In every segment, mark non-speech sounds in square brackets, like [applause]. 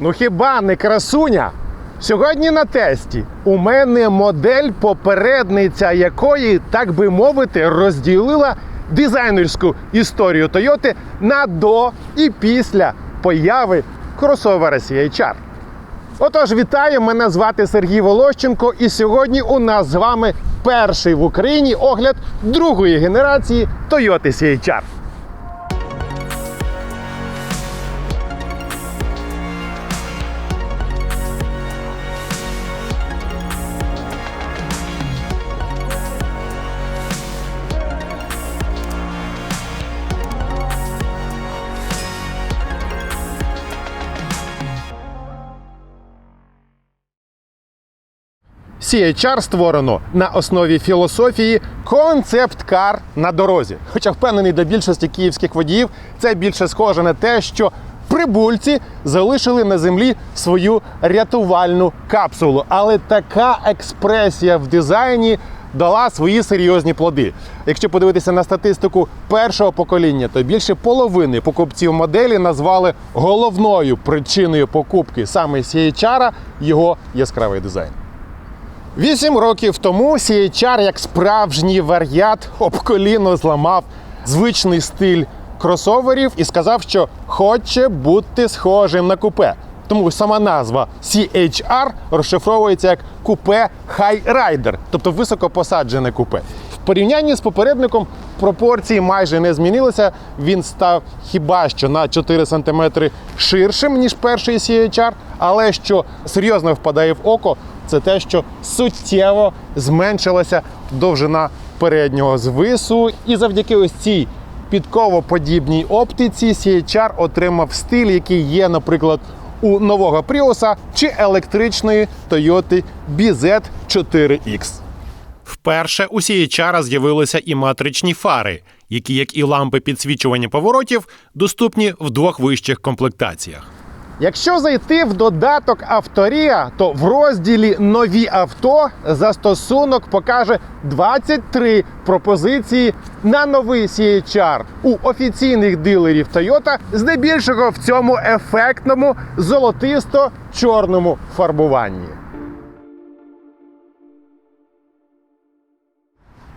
Ну хіба не красуня? Сьогодні на тесті у мене модель, попередниця якої, так би мовити, розділила дизайнерську історію Toyota на до і після появи кросовера CHR. Отож, вітаю! Мене звати Сергій Волощенко, і сьогодні у нас з вами перший в Україні огляд другої генерації Toyota CHR. CHR створено на основі філософії концепт-кар на дорозі. Хоча впевнений для більшості київських водіїв це більше схоже на те, що прибульці залишили на землі свою рятувальну капсулу. Але така експресія в дизайні дала свої серйозні плоди. Якщо подивитися на статистику першого покоління, то більше половини покупців моделі назвали головною причиною покупки саме CHR його яскравий дизайн. Вісім років тому CHR, як справжній вар'ят, об коліно зламав звичний стиль кросоверів і сказав, що хоче бути схожим на купе. Тому сама назва CHR розшифровується як купе Хайрайдер, тобто високопосаджене купе. В порівнянні з попередником пропорції майже не змінилися. Він став хіба що на 4 см ширшим, ніж перший CHR, але що серйозно впадає в око, це те, що суттєво зменшилася довжина переднього звису. І завдяки ось цій підковоподібній оптиці CHR отримав стиль, який є, наприклад, у нового Prius чи електричної Toyota BZ4X. Вперше у CHR з'явилися і матричні фари, які, як і лампи підсвічування поворотів, доступні в двох вищих комплектаціях. Якщо зайти в додаток Авторія, то в розділі Нові авто застосунок покаже 23 пропозиції на новий CHR у офіційних дилерів Toyota, здебільшого в цьому ефектному золотисто-чорному фарбуванні.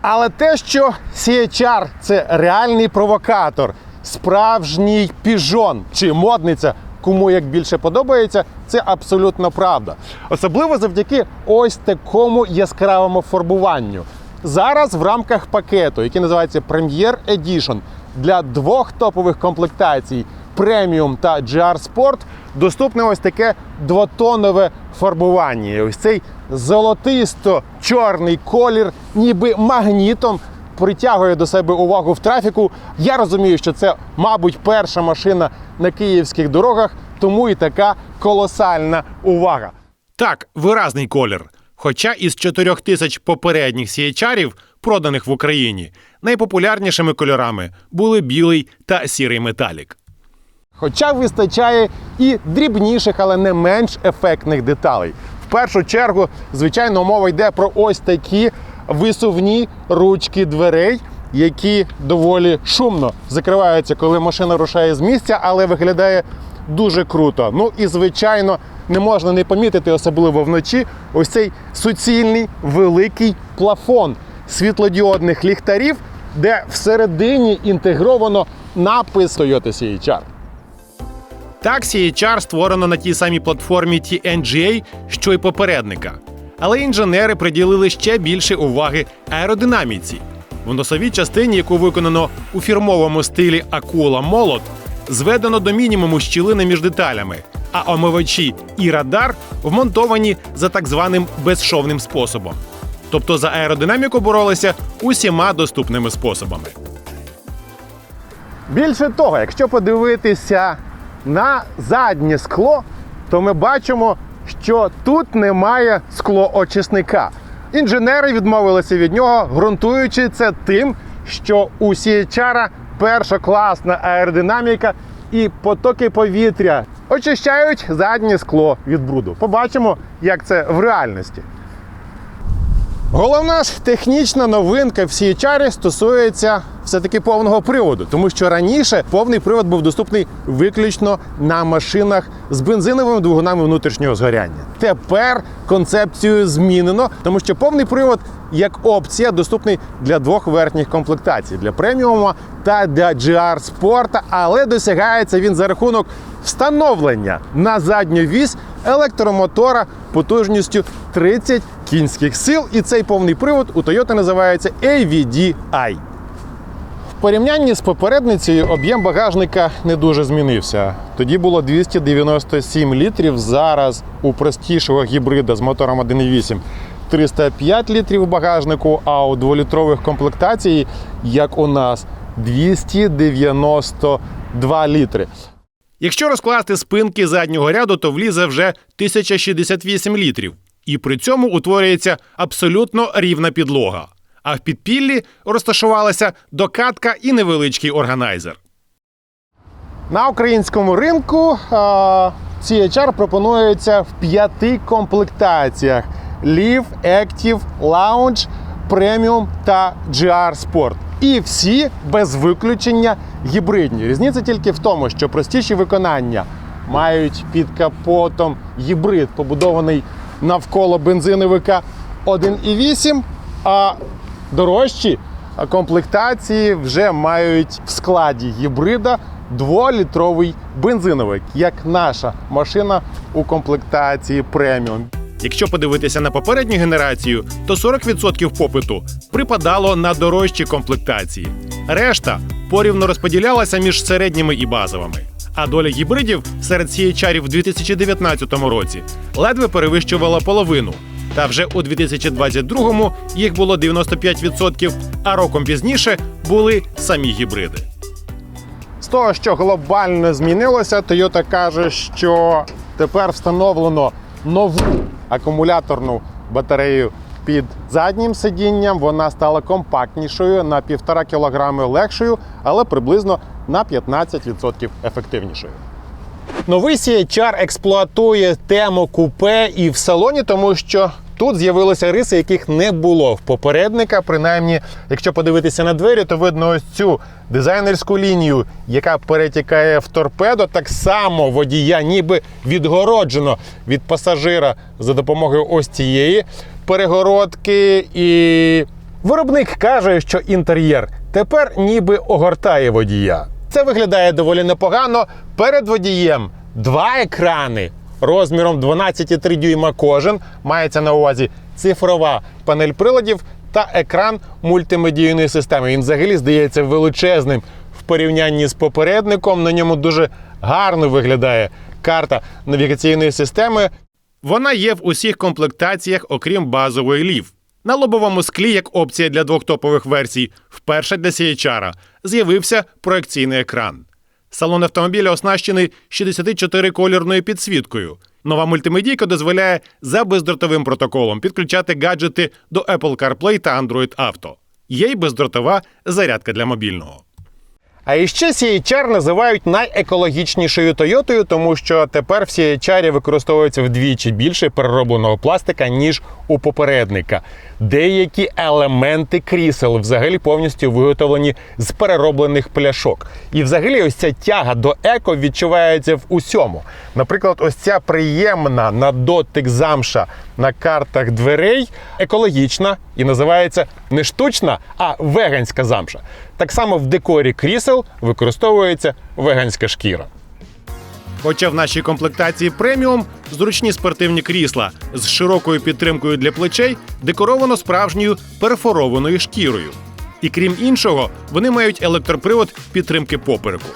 Але те, що CHR – це реальний провокатор, справжній піжон чи модниця, кому як більше подобається, це абсолютно правда. Особливо завдяки ось такому яскравому фарбуванню. Зараз в рамках пакету, який називається Premier Edition, для двох топових комплектацій Premium та GR Sport доступне ось таке двотонове фарбування. Ось цей золотисто-чорний колір, ніби магнітом притягує до себе увагу в трафіку. Я розумію, що це, мабуть, перша машина на київських дорогах, тому і така колосальна увага. Так, виразний колір. Хоча із 4 тисяч попередніх CHR, проданих в Україні, найпопулярнішими кольорами були білий та сірий металік. Хоча вистачає і дрібніших, але не менш ефектних деталей. В першу чергу, звичайно, мова йде про ось такі висувні ручки дверей, які доволі шумно закриваються, коли машина рушає з місця, але виглядає дуже круто. Ну і звичайно, не можна не помітити, особливо вночі, ось цей суцільний великий плафон світлодіодних ліхтарів, де всередині інтегровано напис Toyota CHR. Так, CHR створено на тій самій платформі TNGA, що й попередника. Але інженери приділили ще більше уваги аеродинаміці. В носовій частині, яку виконано у фірмовому стилі Акула Молот, зведено до мінімуму щілини між деталями, а омивачі і радар вмонтовані за так званим безшовним способом. Тобто за аеродинаміку боролися усіма доступними способами. Більше того, якщо подивитися на заднє скло, то ми бачимо, що тут немає склоочисника. Інженери відмовилися від нього, ґрунтуючи це тим, що у CHR першокласна аеродинаміка і потоки повітря очищають заднє скло від бруду. Побачимо, як це в реальності. Головна ж технічна новинка в CHR стосується все-таки повного приводу, тому що раніше повний привод був доступний виключно на машинах з бензиновими двигунами внутрішнього згоряння. Тепер концепцію змінено, тому що повний привод як опція доступний для двох верхніх комплектацій для преміума та для GR спорта, але досягається він за рахунок встановлення на задню вісь електромотора потужністю 30 кінських сил. І цей повний привод у Toyota називається AVDI. В порівнянні з попередницею об'єм багажника не дуже змінився. Тоді було 297 літрів. Зараз у простішого гібрида з мотором 1.8 305 літрів у багажнику, а у дволітрових комплектацій, як у нас, 292 літри. Якщо розкласти спинки заднього ряду, то влізе вже 1068 літрів, і при цьому утворюється абсолютно рівна підлога. А в підпіллі розташувалася докатка і невеличкий органайзер. На українському ринку CHR пропонується в п'яти комплектаціях: Live, Active, Lounge, Premium та GR Sport. І всі без виключення гібридні. Різниця тільки в тому, що простіші виконання мають під капотом гібрид, побудований навколо бензиновика 1,8, а дорожчі комплектації вже мають в складі гібрида дволітровий бензиновик, як наша машина у комплектації преміум. Якщо подивитися на попередню генерацію, то 40% попиту припадало на дорожчі комплектації. Решта порівно розподілялася між середніми і базовими. А доля гібридів серед CHR в 2019 році ледве перевищувала половину. Та вже у 2022 їх було 95%, а роком пізніше були самі гібриди. З того, що глобально змінилося, Toyota каже, що тепер встановлено нову акумуляторну батарею під заднім сидінням. Вона стала компактнішою на 1,5 кг легшою, але приблизно на 15% ефективнішою. Новий CHR експлуатує тему купе і в салоні, тому що тут з'явилися риси, яких не було в попередника. Принаймні, якщо подивитися на двері, то видно ось цю дизайнерську лінію, яка перетікає в торпедо. Так само водія, ніби відгороджено від пасажира за допомогою ось цієї перегородки. І виробник каже, що інтер'єр тепер ніби огортає водія. Це виглядає доволі непогано. Перед водієм два екрани розміром 12,3 дюйма кожен. Мається на увазі цифрова панель приладів та екран мультимедійної системи. Він взагалі здається величезним в порівнянні з попередником. На ньому дуже гарно виглядає карта навігаційної системи. Вона є в усіх комплектаціях, окрім базової лів. На лобовому склі, як опція для двох топових версій, вперше для CHR з'явився проекційний екран. Салон автомобіля оснащений 64-колірною підсвіткою. Нова мультимедійка дозволяє за бездротовим протоколом підключати гаджети до Apple CarPlay та Android Auto. Є й бездротова зарядка для мобільного. А іще CHR називають найекологічнішою Тойотою, тому що тепер в CHR використовується вдвічі більше переробленого пластика, ніж у попередника. Деякі елементи крісел взагалі повністю виготовлені з перероблених пляшок. І взагалі ось ця тяга до еко відчувається в усьому. Наприклад, ось ця приємна на дотик замша на картах дверей екологічна і називається не штучна, а веганська замша. Так само в декорі крісел використовується веганська шкіра. Хоча в нашій комплектації преміум зручні спортивні крісла з широкою підтримкою для плечей декоровано справжньою перфорованою шкірою. І крім іншого, вони мають електропривод підтримки попереку.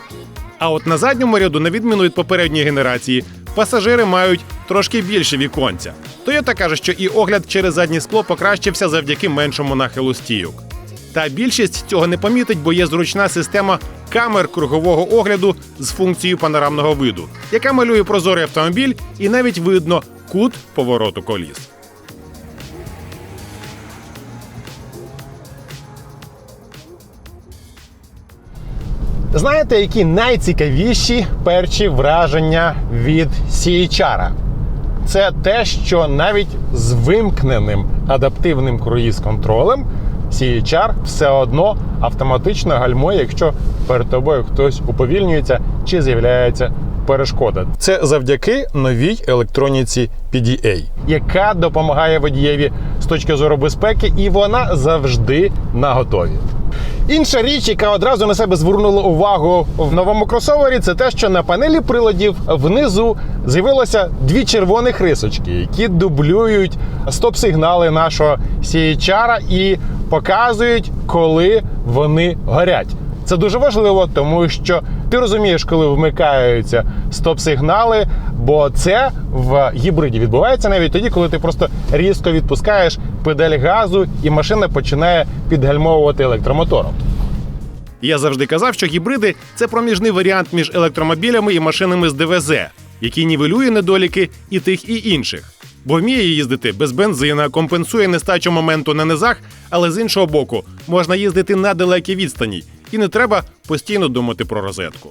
А от на задньому ряду, на відміну від попередньої генерації, пасажири мають трошки більше віконця. Toyota каже, що і огляд через заднє скло покращився завдяки меншому нахилу стійок. Та більшість цього не помітить, бо є зручна система камер кругового огляду з функцією панорамного виду, яка малює прозорий автомобіль і навіть видно кут повороту коліс. Знаєте, які найцікавіші перші враження від CHR? це те, що навіть з вимкненим адаптивним круїз-контролем CHR все одно автоматично гальмує, якщо перед тобою хтось уповільнюється чи з'являється перешкода. Це завдяки новій електроніці PDA, яка допомагає водієві з точки зору безпеки, і вона завжди на готові. Інша річ, яка одразу на себе звернула увагу в новому кросовері, це те, що на панелі приладів внизу з'явилося дві червоних рисочки, які дублюють стоп-сигнали нашого CHR і показують, коли вони горять. Це дуже важливо, тому що ти розумієш, коли вмикаються стоп-сигнали, бо це в гібриді відбувається навіть тоді, коли ти просто різко відпускаєш педаль газу, і машина починає підгальмовувати електромотором. Я завжди казав, що гібриди це проміжний варіант між електромобілями і машинами з ДВЗ, який нівелює недоліки і тих, і інших. Бо вміє їздити без бензина, компенсує нестачу моменту на низах, але з іншого боку, можна їздити на далекій відстані, і не треба постійно думати про розетку.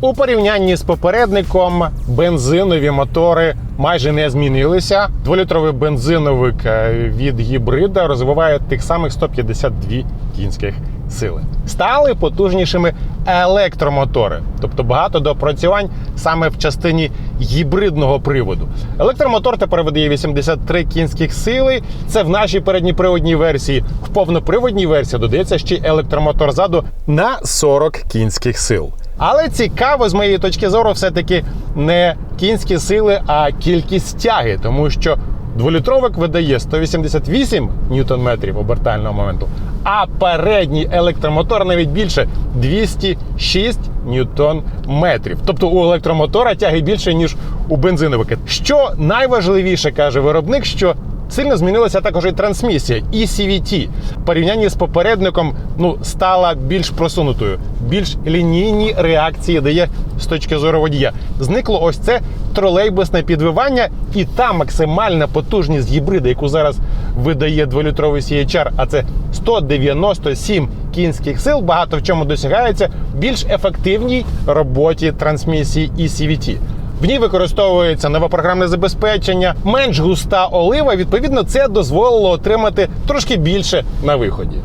У порівнянні з попередником бензинові мотори майже не змінилися. Дволітровий бензиновик е, від гібрида розвиває тих самих 152 кінських сили. Стали потужнішими електромотори, тобто багато допрацювань саме в частині гібридного приводу. Електромотор тепер видає 83 кінських сили. Це в нашій передньоприводній версії. В повноприводній версії додається ще електромотор ззаду на 40 кінських сил. Але цікаво, з моєї точки зору, все-таки не кінські сили, а кількість тяги, тому що дволітровик видає 188 ньютон-метрів обертального моменту, а передній електромотор навіть більше 206 ньютон-метрів. Тобто у електромотора тяги більше, ніж у бензиновика. Що найважливіше каже виробник, що Сильно змінилася також і трансмісія, і CVT. В порівнянні з попередником ну, стала більш просунутою, більш лінійні реакції дає з точки зору водія. Зникло ось це тролейбусне підвивання, і та максимальна потужність гібрида, яку зараз видає 2-літровий CHR, а це 197 кінських сил, багато в чому досягається більш ефективній роботі трансмісії і CVT. В ній використовується нове програмне забезпечення, менш густа олива. Відповідно, це дозволило отримати трошки більше на виході.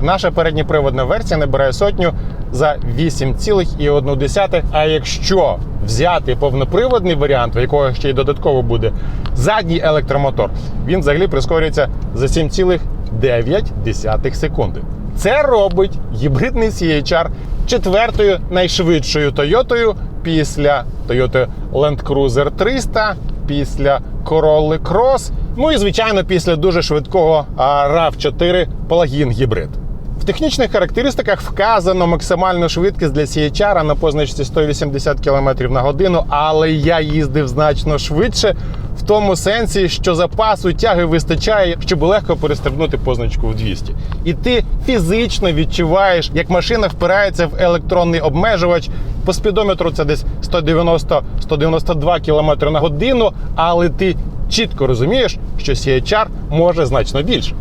Наша передньоприводна версія набирає сотню за 8,1. А якщо взяти повноприводний варіант, в якого ще й додатково буде задній електромотор, він взагалі прискорюється за 7,9 секунди. Це робить гібридний CHR четвертою найшвидшою Тойотою після Toyota Land Cruiser 300, після Corolla Cross, ну і звичайно після дуже швидкого RAV4 плагін гібрид. В технічних характеристиках вказано максимальну швидкість для CHR на позначці 180 км на годину, але я їздив значно швидше в тому сенсі, що запасу тяги вистачає, щоб легко перестрибнути позначку в 200. І ти фізично відчуваєш, як машина впирається в електронний обмежувач. По спідометру це десь 190-192 км на годину, але ти чітко розумієш, що CHR може значно більше.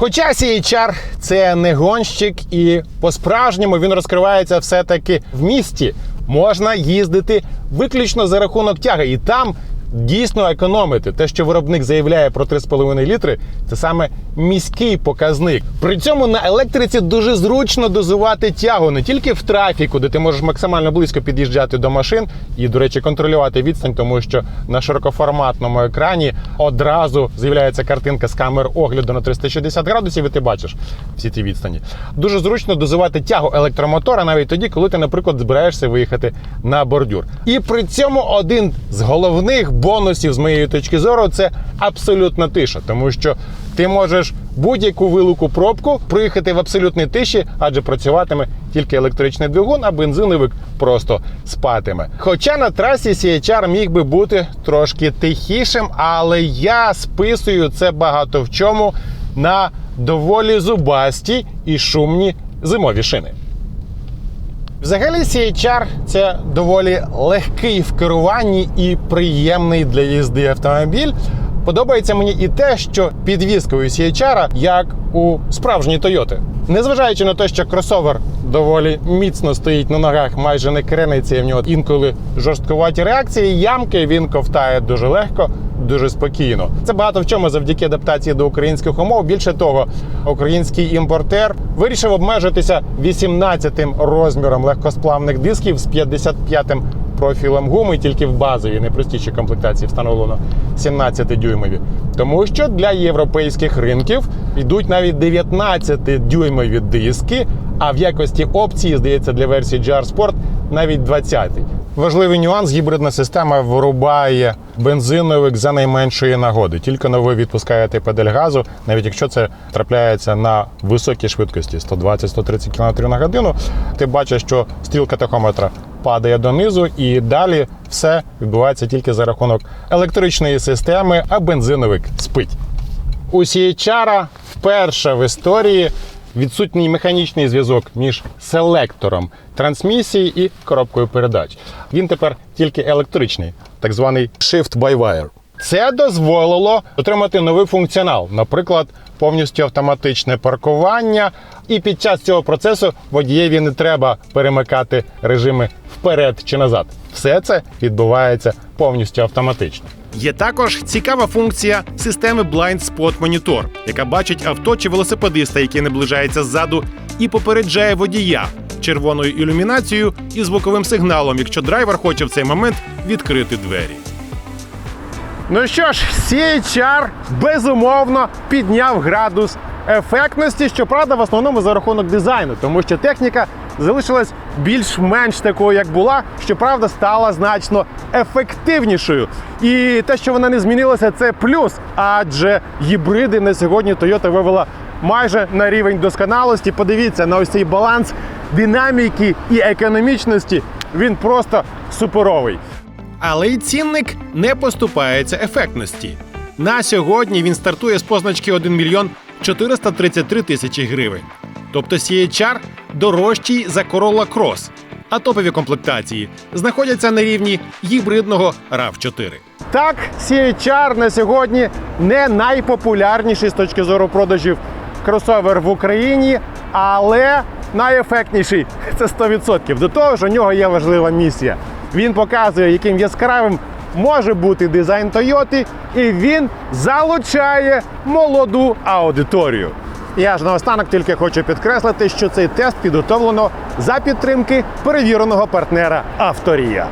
Хоча CHR – це не гонщик, і по-справжньому він розкривається все-таки в місті. Можна їздити виключно за рахунок тяги, і там дійсно економити. Те, що виробник заявляє про 3,5 літри, це саме міський показник. При цьому на електриці дуже зручно дозувати тягу не тільки в трафіку, де ти можеш максимально близько під'їжджати до машин і, до речі, контролювати відстань, тому що на широкоформатному екрані одразу з'являється картинка з камер огляду на 360 градусів, і ти бачиш всі ці відстані. Дуже зручно дозувати тягу електромотора навіть тоді, коли ти, наприклад, збираєшся виїхати на бордюр. І при цьому один з головних бонусів з моєї точки зору це абсолютна тиша, тому що ти можеш будь-яку вилуку пробку проїхати в абсолютній тиші, адже працюватиме тільки електричний двигун, а бензиновик просто спатиме. Хоча на трасі CHR міг би бути трошки тихішим, але я списую це багато в чому на доволі зубасті і шумні зимові шини. Взагалі, CHR – це доволі легкий в керуванні і приємний для їзди автомобіль. Подобається мені і те, що підвіскою CHR, як у справжній Тойоти. Незважаючи на те, що кросовер доволі міцно стоїть на ногах, майже не крениться, і в нього інколи жорсткуваті реакції, ямки він ковтає дуже легко, дуже спокійно. Це багато в чому завдяки адаптації до українських умов. Більше того, український імпортер вирішив обмежитися 18-тим розміром легкосплавних дисків з 55-м профілем гуми, тільки в базовій найпростішій комплектації встановлено 17-дюймові. Тому що для європейських ринків йдуть навіть 19-дюймові диски, а в якості опції, здається, для версії GR Sport навіть 20-й. Важливий нюанс: гібридна система вирубає бензиновик за найменшої нагоди. Тільки но ви відпускаєте педаль газу, навіть якщо це трапляється на високій швидкості 120-130 км на годину, ти бачиш, що стрілка тахометра падає донизу, і далі все відбувається тільки за рахунок електричної системи, а бензиновик спить. У CHR вперше в історії відсутній механічний зв'язок між селектором трансмісії і коробкою передач. Він тепер тільки електричний, так званий shift-by-wire. Це дозволило отримати новий функціонал, наприклад, повністю автоматичне паркування. І під час цього процесу водієві не треба перемикати режими вперед чи назад. Все це відбувається повністю автоматично. Є також цікава функція системи Blind Spot Monitor, яка бачить авто чи велосипедиста, який наближається ззаду, і попереджає водія червоною ілюмінацією і звуковим сигналом, якщо драйвер хоче в цей момент відкрити двері. Ну що ж, CHR безумовно підняв градус ефектності, щоправда, в основному за рахунок дизайну, тому що техніка залишилась більш-менш такою, як була, щоправда, стала значно ефективнішою. І те, що вона не змінилася, це плюс, адже гібриди на сьогодні Toyota вивела майже на рівень досконалості. Подивіться на ось цей баланс динаміки і економічності. Він просто суперовий. Але й цінник не поступається ефектності. На сьогодні він стартує з позначки 1 мільйон 433 тисячі гривень. Тобто CHR дорожчий за Corolla Cross, а топові комплектації знаходяться на рівні гібридного RAV4. Так, CHR на сьогодні не найпопулярніший з точки зору продажів кросовер в Україні, але найефектніший [laughs] це 100%. До того ж, у нього є важлива місія. Він показує, яким яскравим може бути дизайн Тойоти, і він залучає молоду аудиторію. Я ж наостанок тільки хочу підкреслити, що цей тест підготовлено за підтримки перевіреного партнера Авторія.